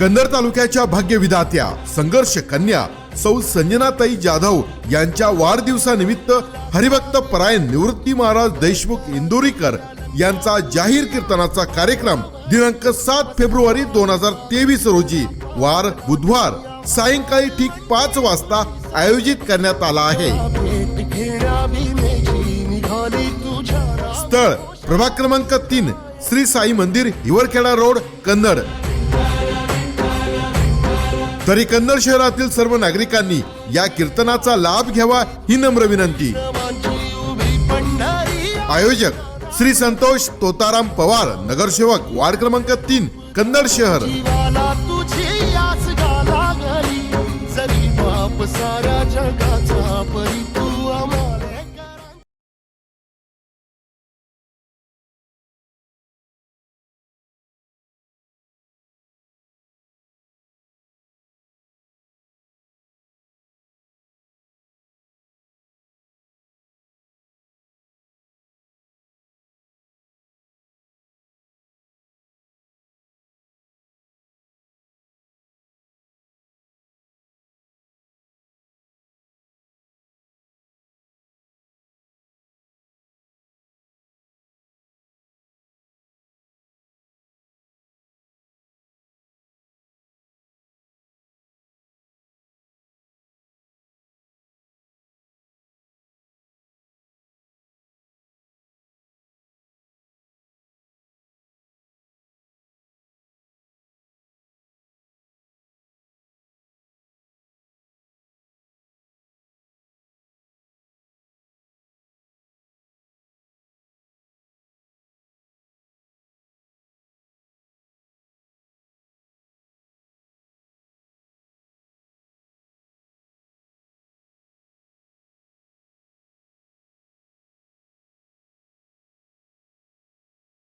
कन्नड तालुक्याच्या भाग्यविधात्या संघर्ष कन्या सौ संजनाताई जाधव यांच्या वाढदिवसानिमित्त हरिभक्त परायण निवृत्ती महाराज देशमुख इंदोरीकर यांचा जाहीर कीर्तनाचा कार्यक्रम दिनांक सात फेब्रुवारी दोन हजार तेवीस रोजी वार बुधवार सायंकाळी ठीक पाच वाजता आयोजित करण्यात आला आहे. स्थळ प्रभाग क्रमांक तीन श्री साई मंदिर हिवरखेडा रोड कन्नड. तरी कन्नड शहरातील सर्व नागरिकांनी या कीर्तनाचा लाभ घ्यावा ही नम्र विनंती. आयोजक श्री संतोष तोताराम पवार नगरसेवक वार्ड क्रमांक तीन कन्नड शहर.